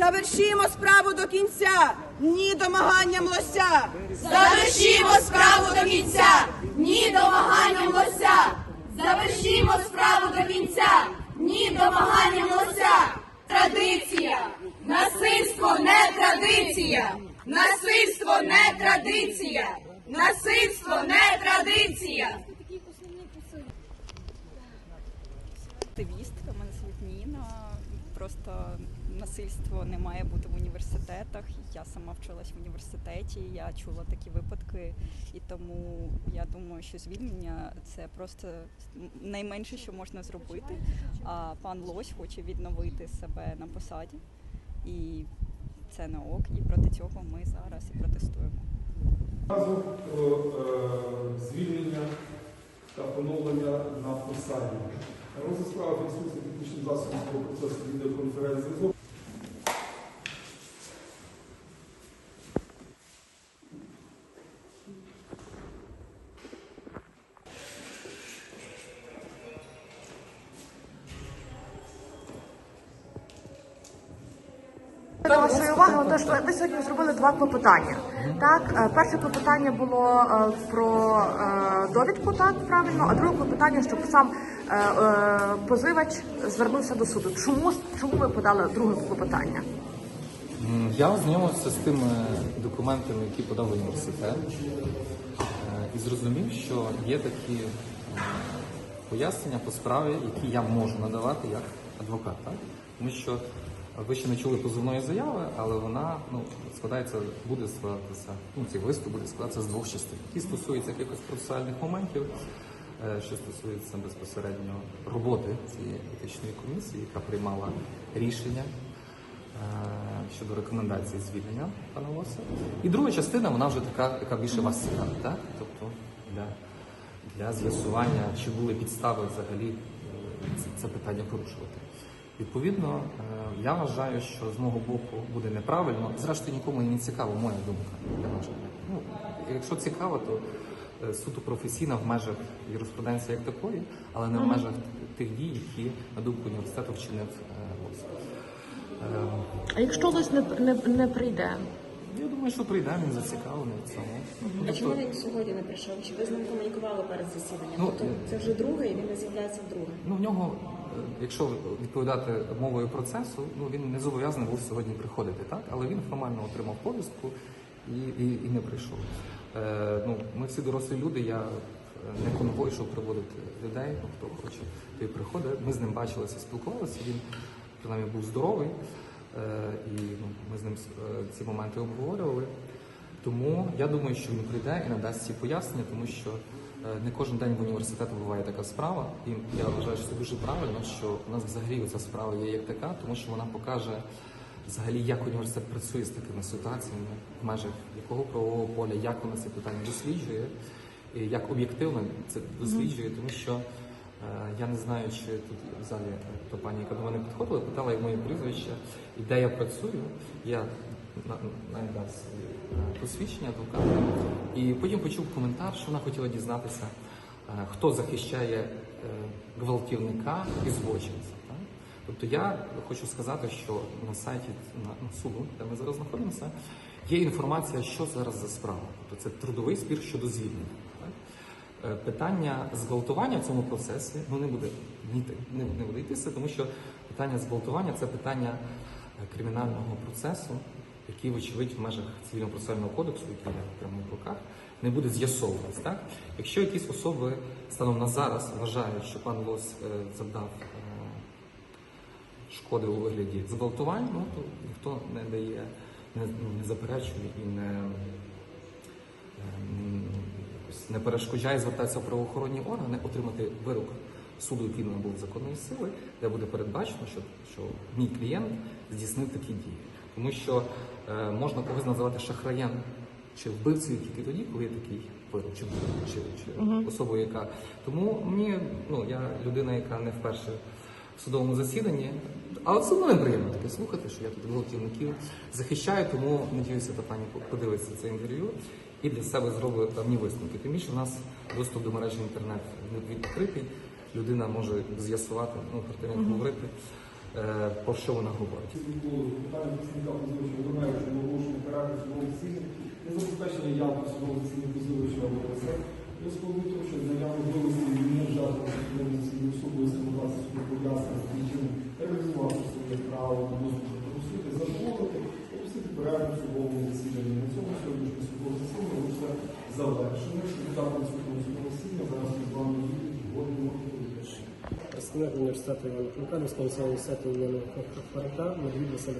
Завершімо справу до кінця. Ні домаганням лося. Завершімо справу до кінця. Ні домаганням лося. Завершімо справу до кінця. Ні домаганням лося. Традиція. Насильство не традиція. Насильство не традиція. Насильство не традиція. Активістка, мене звуть Ніна. Просто насильство не має бути в університетах. Я сама вчилась в університеті, я чула такі випадки, і тому я думаю, що звільнення це просто найменше, що можна зробити. А пан Лось хоче відновити себе на посаді, і це не ок. І проти цього ми зараз і протестуємо. Про е, звільнення та поновлення на посаді. Розгляд справи фіксується технічним засобом свого процесу відеоконференц-зв'язок. До вашої уваги, отож, ви сьогодні зробили два клопотання. Так, е, перше клопотання було е, про е, довідку, так правильно, а друге клопотання, щоб сам позивач звернувся до суду. Чому чому ви подали друге клопотання? Я ознайомився з тими документами, які подав університет, е, і зрозумів, що є такі е, пояснення по справі, які я можу надавати як адвокат. Тому що ви ще не чули позовної заяви, але вона ну, складається, буде складатися, ну, цей виступ буде складатися з двох частин, які стосуються якихось процесуальних моментів, е, що стосується безпосередньо роботи цієї етичної комісії, яка приймала рішення е, щодо рекомендації звільнення пана Лоса. І друга частина, вона вже така, яка більше вас цікавить, так? Тобто для, для з'ясування, чи були підстави взагалі е, це, питання порушувати. Відповідно, е, я вважаю, що з мого боку буде неправильно. Зрештою, нікому не цікава моя думка. Я вважаю. Ну, якщо цікаво, то е, суто професійна в межах юриспруденції як такої, але не в межах тих дій, які на думку університету вчинив е, Е, А якщо лист не, не, не прийде? я думаю, що прийде, він зацікавлений в цьому. А Тобто, чому він сьогодні не прийшов? Чи ви з ним комунікували перед засіданням? Ну, тобто це вже друге, і він не з'являється вдруге. ну, в нього, е, якщо відповідати мовою процесу, ну він не зобов'язаний був сьогодні приходити, так? Але він формально отримав повістку і, і, і не прийшов. Е, ну, ми всі дорослі люди, я е, не конвой, щоб приводити людей, ну, хто хоче, той приходить. Ми з ним бачилися, спілкувалися, він принаймні був здоровий. Е, і ну, ми з ним ці моменти обговорювали. Тому я думаю, що він прийде і надасть ці пояснення, тому що не кожен день в університету буває така справа. І я вважаю, що це дуже правильно, що у нас взагалі ця справа є як така, тому що вона покаже взагалі, як університет працює з такими ситуаціями, в межах якого правового поля, як вона це питання досліджує, і як об'єктивно це досліджує, тому що е, я не знаю, чи тут в залі та пані, яка до мене підходила, питала моє прізвище і де я працюю. Я на- навіть дав собі, е, посвідчення адвоката. І потім почув коментар, що вона хотіла дізнатися, е, хто захищає е, гвалтівника і злочинця. Так? Тобто я хочу сказати, що на сайті на, суду, де ми зараз знаходимося, є інформація, що зараз за справа. Тобто це трудовий спір щодо звільнення. Е, Питання зґвалтування в цьому процесі ну не буде не, не буде йтися, тому що питання зґвалтування це питання е, кримінального процесу, який, вочевидь, в межах цивільного процесуального кодексу, який я в руках, не буде з'ясовуватись. Якщо якісь особи станом на зараз вважають, що пан Лось е, завдав шкоди у вигляді зґвалтувань, ну то ніхто не дає, не, ну, не заперечує і не, ем, якось не перешкоджає звертатися в правоохоронні органи, отримати вирок суду, який набув законної сили, де буде передбачено, що, що мій клієнт здійснив такі дії. Тому що е, можна когось називати шахраєм чи вбивцею тільки тоді, коли є такий вирок, чи, чи, чи особою, яка. Тому мені, ну, я людина, яка не вперше в судовому засіданні. Але все одно неприємно таке слухати, що я тут гвалтівників захищаю, тому надіюся, та пані подивиться це інтерв'ю і для себе зробить певні висновки. Тим більше у нас доступ до мережі інтернет відкритий. Людина може з'ясувати, ну про те, як говорити, е, про що вона говорить. Питання представника позивача Ромеровича на оголошення характеру судового засідання, не забезпечення явки судового засідання позивача або Того, що наявно вивести не вжати суду пов'язання з тим чином, реалізувати своє право на доступ до освіти, задоволити, опустити перерву судового засідання. На цьому сьогоднішнє судове засідання вже завершено. Результати наступного судового засідання зараз ми з вами Представник університету Івана Франка, Національного університету імені Франка, Медвід Василь.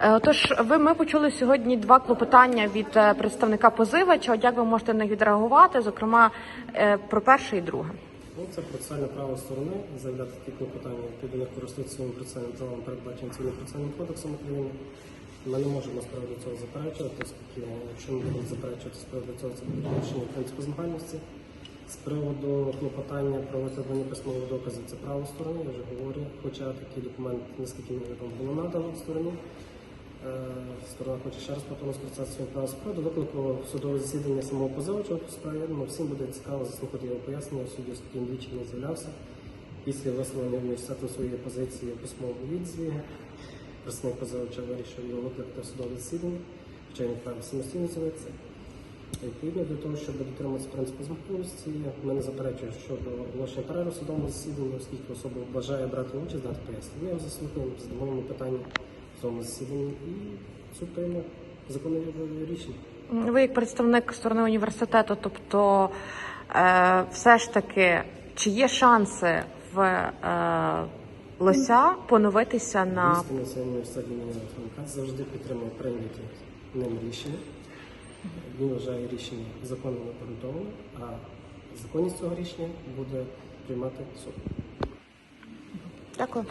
Е, Тож ви ми почули сьогодні два клопотання від е, представника позивача. От як ви можете на них відреагувати? Зокрема, е, про перше і друге. Ну, це процесуальне право сторони заявляти такі клопотання, відповідно користуються своїм процесуальним правом, передбаченим цивільним процесуальним кодексом України. Ми не можемо з приводу цього заперечувати, оскільки якщо ми будемо заперечувати з приводу цього, це буде порушення принципу змагальності. З приводу клопотання про викладення письмових доказів це право сторони, я вже говорю, хоча такий документ, наскільки мені відомо, було надано стороні. Е, Сторона хоче ще раз своїм правом з приводу виклику судове засідання самого позивача по справі. Думаю, всім буде цікаво заслухати його пояснення в оскільки він двічі не з'являвся. Після висловлення університету своєї позиції у письмовому відзві представник позивача вирішив його викликати в судове засідання, хоча він вправі самостійно з'явитися. Відповідно до того, щоб дотримуватися принципу змогливості, ми не заперечуємо щодо оголошення перерви в судовому засіданні, оскільки особа бажає брати участь, дати пояснення. Ми заслухаємо, задамо йому питання в судовому засіданні і суд прийме законне рішення. Ви як представник сторони університету, тобто е, все ж таки, чи є шанси в е, Лося поновитися на Місто Національного університету імені Франка завжди підтримує прийняті ним рішення. Він вважає рішення законно обґрунтоване, а законність цього рішення буде приймати суд. дякую.